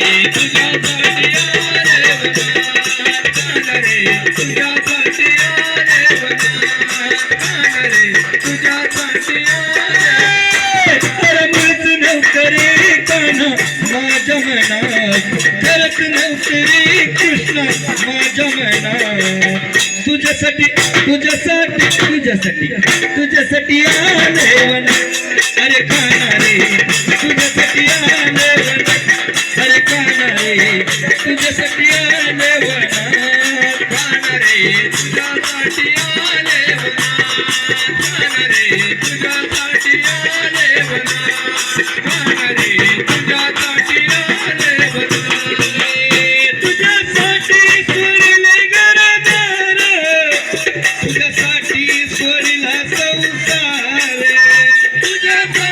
तुझ्यासाठी रे तुझ्यासाठी तुझ्यासाठी तुझ्यासाठी तुझ्यासाठी तुझ्यासाठी आले अरे काना रे तुझ्यासाठी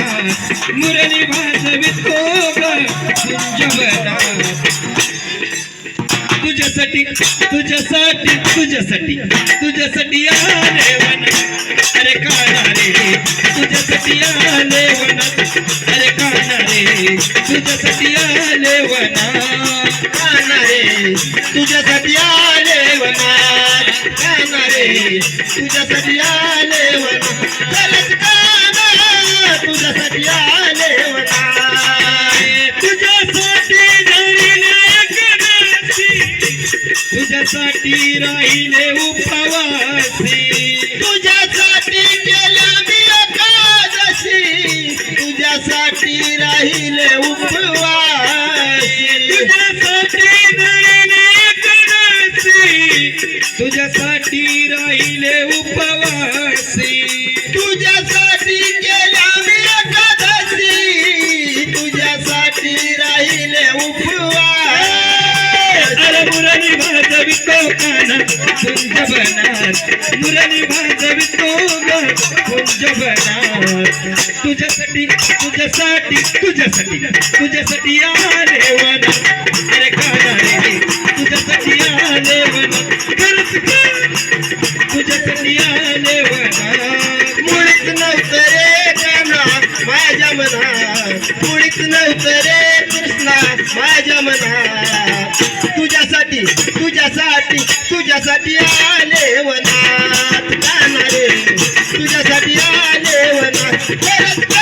तुझ्यासाठी तुझ्यासाठी तुझ्यासाठी तुझ्यासाठी अरे मुरली वाजवी तुझ्यासाठी तुझ्यासाठी तुझ्यासाठी तुझ्यासाठी आले अरे काना रे तुझ्यासाठी आले वन अरे काना रे तुझ्यासाठी आले वना काना रे तुझ्यासाठी आले वना काना रे तुझ्यासाठी आले तुझ्यासाठी राहिले उपवासी. तुझ्यासाठी केल्या मी एकादशी. तुझ्यासाठी राहिले उपवासी. तुझ्यासाठी धरले एकनाथी तुझ्यासाठी राहिले उपवासी. तुझ्यासाठी केल्या मी एकादशी. तुझ्यासाठी राहिले उपवास. अरे मुरली भाजवी तो मुरली तुझ्यासाठी तुझ्यासाठी तुझ्यासाठी तुझ्यासाठी आले वन अरे काना रे तुझ्यासाठी आले वन खरंच का तुझ्यासाठी आले वन मुळीच नव्हतं रे काना माझ्या मना मुळीच नव्हतं रे कृष्णा. माझ्या मना तुझ्यासाठी तुझ्यासाठी आले वनात काना तुझ्यासाठी आले वनात.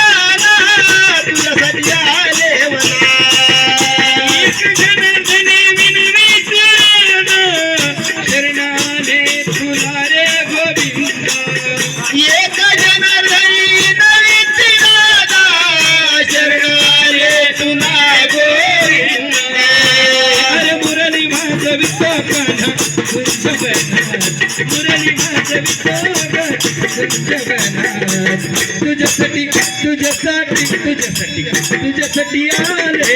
तुझ्यासाठी तुझ्यासाठी तुझ्यासाठी तुझ्यासाठी आले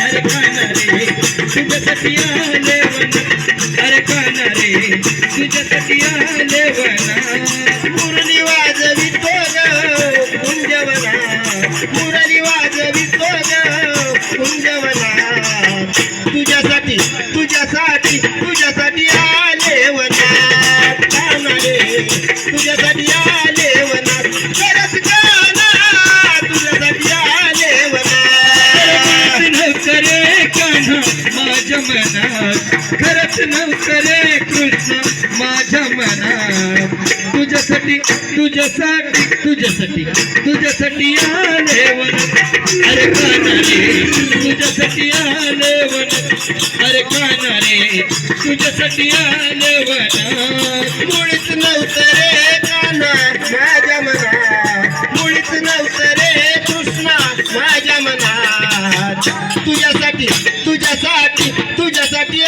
अरे काना रे तुझ्यासाठी आले वन. अरे काना रे तुझ्यासाठी आले वना खरंच काना तुझ्यासाठी आले वना नव्हतं रे कान्हा माझ्या मनात. खरंच नव्हतं रे कृष्ण माझ्या मनात. तुझ्यासाठी तुझ्यासाठी तुझ्यासाठी तुझ्यासाठी आले वन अरे काना रे तुझ्यासाठी आले वन अरे काना रे तुझ्यासाठी आले वन माझ्या मनात. तुझ्यासाठी तुझ्यासाठी तुझ्यासाठी